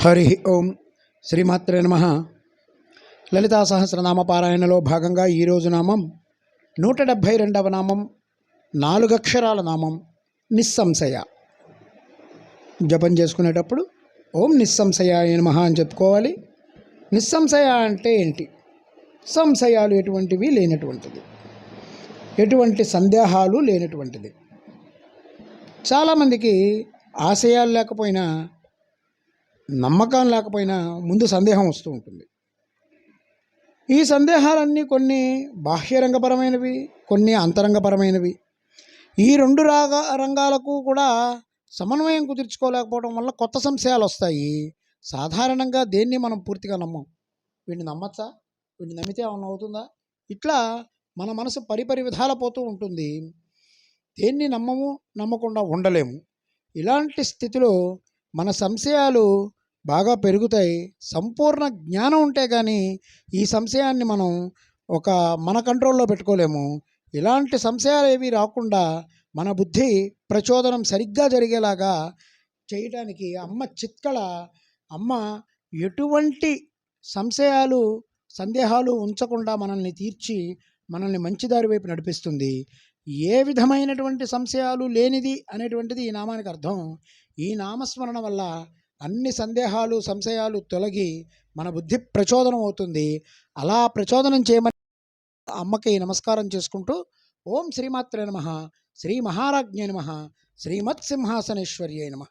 హరి ఓం శ్రీమాత్రే నమ. లలితా సహస్రనామ పారాయణలో భాగంగా ఈరోజు నామం నూట డెబ్భై రెండవ నామం నాలుగక్షరాల నామం నిస్సంశయ. జపం చేసుకునేటప్పుడు ఓం నిస్సంశయ నమ అని చెప్పుకోవాలి. నిస్సంశయ అంటే ఏంటి? సంశయాలు ఎటువంటివి లేనటువంటిది. ఎటువంటి సందేహాలు లేనటువంటిది. చాలామందికి ఆశయాలు లేకపోయినా నమ్మకం లేకపోయినా ముందు సందేహం వస్తూ ఉంటుంది. ఈ సందేహాలన్నీ కొన్ని బాహ్యరంగపరమైనవి కొన్ని అంతరంగపరమైనవి. ఈ రెండు రాగ రంగాలకు కూడా సమన్వయం కుదుర్చుకోలేకపోవడం వల్ల కొత్త సంశయాలు వస్తాయి. సాధారణంగా దేన్ని మనం పూర్తిగా నమ్మం? వీడిని నమ్మచ్చా? వీడిని నమ్మితే ఏమన్నా అవుతుందా? ఇట్లా మన మనసు పరిపరి విధాల పోతూ ఉంటుంది. దేన్ని నమ్మము నమ్మకుండా ఉండలేము. ఇలాంటి స్థితిలో మన సంశయాలు బాగా పెరుగుతాయి. సంపూర్ణ జ్ఞానం ఉంటే కానీ ఈ సంశయాన్ని మనం ఒక మన కంట్రోల్లో పెట్టుకోలేము. ఇలాంటి సంశయాలు ఏవి రాకుండా మన బుద్ధి ప్రచోదనం సరిగ్గా జరిగేలాగా చేయడానికి అమ్మ చిత్కళ అమ్మ ఎటువంటి సంశయాలు సందేహాలు ఉంచకుండా మనల్ని తీర్చి మనల్ని మంచిదారి వైపు నడిపిస్తుంది. ఏ విధమైనటువంటి సంశయాలు లేనిది అనేటువంటిది ఈ నామానికి అర్థం. ఈ నామస్మరణ వల్ల అన్ని సందేహాలు సంశయాలు తొలగి మన బుద్ధి ప్రచోదనం అవుతుంది. అలా ప్రచోదనం చేయమని అమ్మకి నమస్కారం చేసుకుంటూ ఓం శ్రీమాత్రే నమ. శ్రీ మహారాజ్ఞే నమ. శ్రీమత్సింహాసనేశ్వర్యే నమ.